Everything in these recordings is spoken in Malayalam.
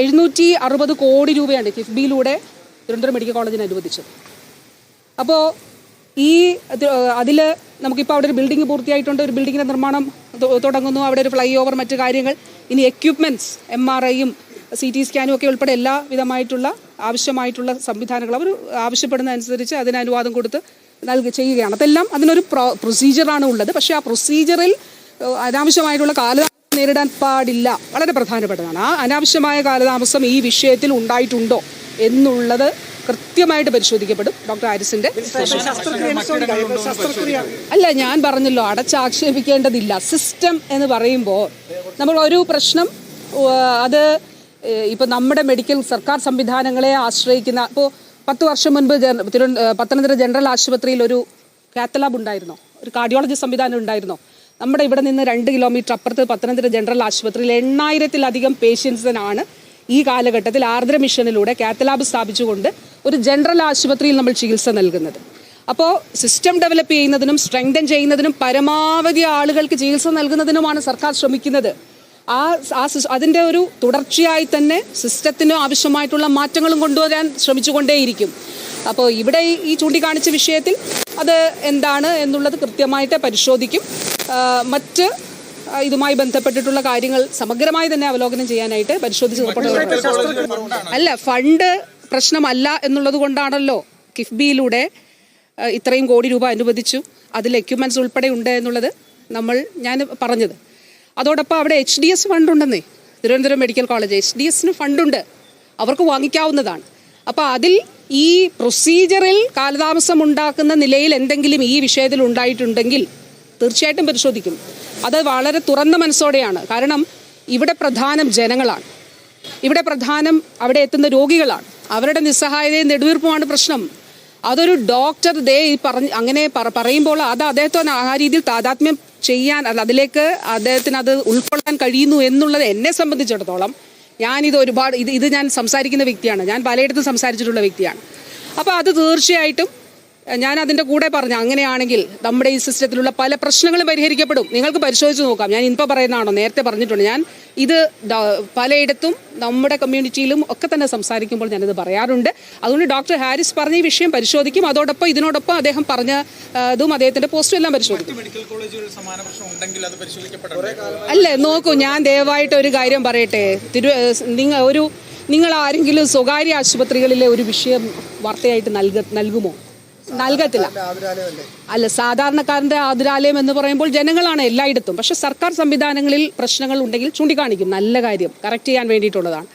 എഴുന്നൂറ്റി അറുപത് കോടി രൂപയാണ് കിഫ്ബിയിലൂടെ തിരുവനന്തപുരം മെഡിക്കൽ കോളേജിന് അനുവദിച്ചത്. അപ്പോൾ ഈ അതിൽ നമുക്കിപ്പോൾ അവിടെ ഒരു ബിൽഡിംഗ് പൂർത്തിയായിട്ടുണ്ട് ഒരു ബിൽഡിങ്ങിന്റെ നിർമ്മാണം തുടങ്ങുന്നു അവിടെ ഒരു ഫ്ലൈ ഓവർ മറ്റു കാര്യങ്ങൾ ഇനി എക്യുപ്മെന്റ്സ് എം ആർ ഐയും സി ടി സ്കാനും ഒക്കെ ഉൾപ്പെടെ എല്ലാ വിധമായിട്ടുള്ള ആവശ്യമായിട്ടുള്ള സംവിധാനങ്ങൾ അവർ ആവശ്യപ്പെടുന്നതനുസരിച്ച് അതിന് അനുവാദം കൊടുത്ത് നൽകി ചെയ്യുകയാണ്. അതെല്ലാം അതിനൊരു പ്രൊ പ്രൊസീജിയറാണ് ഉള്ളത്. പക്ഷേ ആ പ്രൊസീജിയറിൽ അനാവശ്യമായിട്ടുള്ള കാലതാമസം നേരിടാൻ പാടില്ല. വളരെ പ്രധാനപ്പെട്ടതാണ്. ആ അനാവശ്യമായ കാലതാമസം ഈ വിഷയത്തിൽ ഉണ്ടായിട്ടുണ്ടോ എന്നുള്ളത് കൃത്യമായിട്ട് പരിശോധിക്കപ്പെടും. ഡോക്ടർ ആരിസിന്റെ അല്ല ഞാൻ പറഞ്ഞല്ലോ അടച്ചാക്ഷേപിക്കേണ്ടതില്ല. സിസ്റ്റം എന്ന് പറയുമ്പോൾ നമ്മൾ ഒരു പ്രശ്നം അത് ഇപ്പൊ നമ്മുടെ മെഡിക്കൽ സർക്കാർ സംവിധാനങ്ങളെ ആശ്രയിക്കുന്ന ഇപ്പോൾ പത്ത് വർഷം മുൻപ് പത്തനംതിട്ട ജനറൽ ആശുപത്രിയിൽ ഒരു കാത്തലാബ് ഉണ്ടായിരുന്നോ. ഒരു കാർഡിയോളജി സംവിധാനം ഉണ്ടായിരുന്നോ. നമ്മുടെ ഇവിടെ നിന്ന് രണ്ട് കിലോമീറ്റർ അപ്പുറത്ത് പത്തനംതിട്ട ജനറൽ ആശുപത്രിയിൽ എണ്ണായിരത്തിലധികം പേഷ്യൻസിനാണ് ഈ കാലഘട്ടത്തിൽ ആർദ്ര മിഷനിലൂടെ കാത്തലാബ് സ്ഥാപിച്ചുകൊണ്ട് ഒരു ജനറൽ ആശുപത്രിയിൽ നമ്മൾ ചികിത്സ നൽകുന്നത്. അപ്പോൾ സിസ്റ്റം ഡെവലപ്പ് ചെയ്യുന്നതിനും സ്ട്രെങ്തൻ ചെയ്യുന്നതിനും പരമാവധി ആളുകൾക്ക് ചികിത്സ നൽകുന്നതിനുമാണ് സർക്കാർ ശ്രമിക്കുന്നത്. ആ ആ സിസ്- അതിന്റെ ഒരു തുടർച്ചയായി തന്നെ സിസ്റ്റത്തിന് ആവശ്യമായിട്ടുള്ള മാറ്റങ്ങളും കൊണ്ടുവരാൻ ശ്രമിച്ചുകൊണ്ടേയിരിക്കും. അപ്പോൾ ഇവിടെ ഈ- ചൂണ്ടിക്കാണിച്ച വിഷയത്തിൽ അത് എന്താണ് എന്നുള്ളത് കൃത്യമായിട്ട് പരിശോധിക്കും. മറ്റ് ഇതുമായി ബന്ധപ്പെട്ടിട്ടുള്ള കാര്യങ്ങൾ സമഗ്രമായി തന്നെ അവലോകനം ചെയ്യാനായിട്ട് പരിശോധിച്ച് അല്ല ഫണ്ട് പ്രശ്നമല്ല എന്നുള്ളത് കൊണ്ടാണല്ലോ കിഫ്ബിയിലൂടെ ഇത്രയും കോടി രൂപ അനുവദിച്ചു. അതിൽ എക്യുപ്മെന്റ്സ് ഉൾപ്പെടെ ഉണ്ട് എന്നുള്ളത് നമ്മൾ ഞാൻ പറഞ്ഞത്. അതോടൊപ്പം അവിടെ H D S ഫണ്ടുണ്ടെന്നേ. Thiruvananthapuram medical college H D എസിന് ഫണ്ടുണ്ട്. അവർക്ക് വാങ്ങിക്കാവുന്നതാണ്. അപ്പോൾ അതിൽ ഈ പ്രൊസീജിയറിൽ കാലതാമസം ഉണ്ടാക്കുന്ന നിലയിൽ എന്തെങ്കിലും ഈ വിഷയത്തിൽ ഉണ്ടായിട്ടുണ്ടെങ്കിൽ തീർച്ചയായിട്ടും പരിശോധിക്കും. അത് വളരെ തുറന്ന മനസ്സോടെയാണ്. കാരണം ഇവിടെ പ്രധാനം ജനങ്ങളാണ്. ഇവിടെ പ്രധാനം അവിടെ എത്തുന്ന രോഗികളാണ്. അവരുടെ നിസ്സഹായതയും നെടുവീർപ്പുമാണ് പ്രശ്നം. അതൊരു ഡോക്ടർ ദേ പറഞ്ഞ് അങ്ങനെ പറ- പറയുമ്പോൾ അത് അദ്ദേഹത്തിന് ആ രീതിയിൽ താതാത്മ്യം ചെയ്യാൻ അത് അതിലേക്ക് അദ്ദേഹത്തിന് അത് ഉൾക്കൊള്ളാൻ കഴിയുന്നു എന്നുള്ളത് എന്നെ സംബന്ധിച്ചിടത്തോളം ഞാനിത് ഒരുപാട് ഇത് ഇത് ഞാൻ സംസാരിക്കുന്ന വ്യക്തിയാണ്. ഞാൻ പലയിടത്തും സംസാരിച്ചിട്ടുള്ള വ്യക്തിയാണ്. അപ്പോൾ അത് തീർച്ചയായിട്ടും ഞാൻ അതിന്റെ കൂടെ പറഞ്ഞു അങ്ങനെയാണെങ്കിൽ നമ്മുടെ ഈ സിസ്റ്റത്തിലുള്ള പല പ്രശ്നങ്ങളും പരിഹരിക്കപ്പെടും. നിങ്ങൾക്ക് പരിശോധിച്ച് നോക്കാം. ഞാൻ ഇപ്പോൾ പറയുന്നതാണോ? നേരത്തെ പറഞ്ഞിട്ടുണ്ട്. ഞാൻ ഇത് പലയിടത്തും നമ്മുടെ കമ്മ്യൂണിറ്റിയിലും ഒക്കെ തന്നെ സംസാരിക്കുമ്പോൾ ഞാനിത് പറയാറുണ്ട്. അതുകൊണ്ട് ഡോക്ടർ ഹാരിസ് പറഞ്ഞ ഈ വിഷയം പരിശോധിക്കും. അതോടൊപ്പം ഇതിനോടൊപ്പം അദ്ദേഹം പറഞ്ഞ ഇതും അദ്ദേഹത്തിന്റെ പോസ്റ്റും എല്ലാം പരിശോധിക്കും. മെഡിക്കൽ കോളേജുകൾ സമാന പ്രശ്നം ഉണ്ടെങ്കിൽ അത് പരിശോധിക്കപ്പെടണം അല്ലേ നോക്കൂ ഞാൻ ദയവായിട്ട് ഒരു കാര്യം പറയട്ടെ. തിരു നിങ്ങൾ ഒരു നിങ്ങൾ ആരെങ്കിലും സ്വകാര്യ ആശുപത്രികളിലെ ഒരു വിഷയം വാർത്തയായിട്ട് നൽക നൽകുമോ? നൽകത്തില്ല. അല്ല സാധാരണക്കാരന്റെ ആതുരാലയം എന്ന് പറയുമ്പോൾ ജനങ്ങളാണ് എല്ലായിടത്തും. പക്ഷെ സർക്കാർ സംവിധാനങ്ങളിൽ പ്രശ്നങ്ങൾ ഉണ്ടെങ്കിൽ ചൂണ്ടിക്കാണിക്കും. നല്ല കാര്യം. കറക്റ്റ് ചെയ്യാൻ വേണ്ടിയിട്ടുള്ളതാണ്.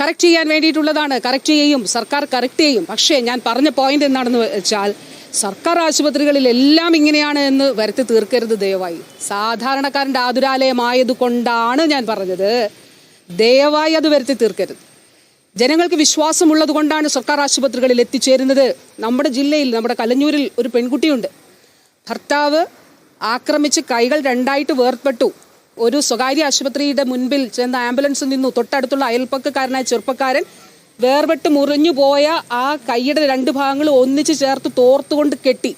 കറക്റ്റ് ചെയ്യാൻ വേണ്ടിയിട്ടുള്ളതാണ്. കറക്റ്റ് ചെയ്യും. സർക്കാർ കറക്റ്റ് ചെയ്യും. പക്ഷേ ഞാൻ പറഞ്ഞ പോയിന്റ് എന്താണെന്ന് വെച്ചാൽ സർക്കാർ ആശുപത്രികളിൽ എല്ലാം ഇങ്ങനെയാണ് എന്ന് വരുത്തി തീർക്കരുത് ദയവായി. സാധാരണക്കാരന്റെ ആതുരാലയമായത് കൊണ്ടാണ് ഞാൻ പറഞ്ഞത്. ദയവായി അത് വരുത്തി തീർക്കരുത്. ജനങ്ങൾക്ക് വിശ്വാസമുള്ളത് കൊണ്ടാണ് സർക്കാർ ആശുപത്രികളിൽ എത്തിച്ചേരുന്നത്. നമ്മുടെ ജില്ലയിൽ നമ്മുടെ കലഞ്ഞൂരിൽ ഒരു പെൺകുട്ടിയുണ്ട്. ഭർത്താവ് ആക്രമിച്ച് കൈകൾ രണ്ടായിട്ട് വേർപെട്ടു. ഒരു സ്വകാര്യ ആശുപത്രിയുടെ മുൻപിൽ ചെന്ന ആംബുലൻസിൽ നിന്നു തൊട്ടടുത്തുള്ള അയൽപ്പക്കക്കാരനായ ചെറുപ്പക്കാരൻ വേർപെട്ട് മുറിഞ്ഞു പോയ ആ കൈയുടെ രണ്ട് ഭാഗങ്ങൾ ഒന്നിച്ച് ചേർത്ത് തോർത്തുകൊണ്ട് കെട്ടി.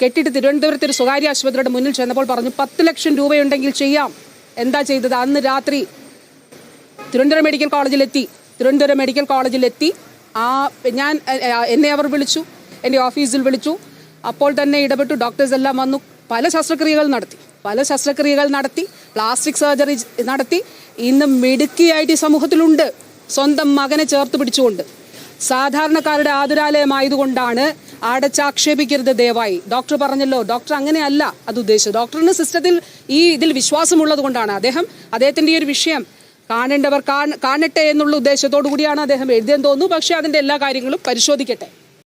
കെട്ടിയിട്ട് തിരുവനന്തപുരത്ത് ഒരു സ്വകാര്യ ആശുപത്രിയുടെ മുന്നിൽ ചെന്നപ്പോൾ പറഞ്ഞു പത്ത് ലക്ഷം രൂപയുണ്ടെങ്കിൽ ചെയ്യാം. എന്താ ചെയ്തത്? അന്ന് രാത്രി തിരുവനന്തപുരം മെഡിക്കൽ കോളേജിലെത്തി. തിരുവനന്തപുരം മെഡിക്കൽ കോളേജിലെത്തി. ആ ഞാൻ എന്നെ അവർ വിളിച്ചു എന്റെ ഓഫീസിൽ വിളിച്ചു. അപ്പോൾ തന്നെ ഇടപെട്ടു ഡോക്ടേഴ്സ് എല്ലാം വന്നു. പല ശസ്ത്രക്രിയകൾ നടത്തി പല ശസ്ത്രക്രിയകൾ നടത്തി പ്ലാസ്റ്റിക് സർജറി നടത്തി. ഇന്ന് മിടുക്കിയായിട്ട് ഈ സമൂഹത്തിലുണ്ട്. സ്വന്തം മകനെ ചേർത്ത് പിടിച്ചുകൊണ്ട്. സാധാരണക്കാരുടെ ആതുരാലയമായതുകൊണ്ടാണ് അടച്ചാക്ഷേപിക്കരുത് ദയവായി. ഡോക്ടർ പറഞ്ഞല്ലോ ഡോക്ടർ അങ്ങനെയല്ല അത് ഉദ്ദേശിച്ചത്. ഡോക്ടറിന് സിസ്റ്റത്തിൽ ഈ ഇതിൽ വിശ്വാസമുള്ളത് കൊണ്ടാണ് അദ്ദേഹം അദ്ദേഹത്തിന്റെ ഈ ഒരു വിഷയം കാണേണ്ടവർ കാണ്- കാണട്ടെ എന്നുള്ള ഉദ്ദേശത്തോടു കൂടിയാണ് അദ്ദേഹം എഴുതിയെന്ന് തോന്നുന്നു. പക്ഷേ അതിന്റെ എല്ലാ കാര്യങ്ങളും പരിശോധിക്കട്ടെ.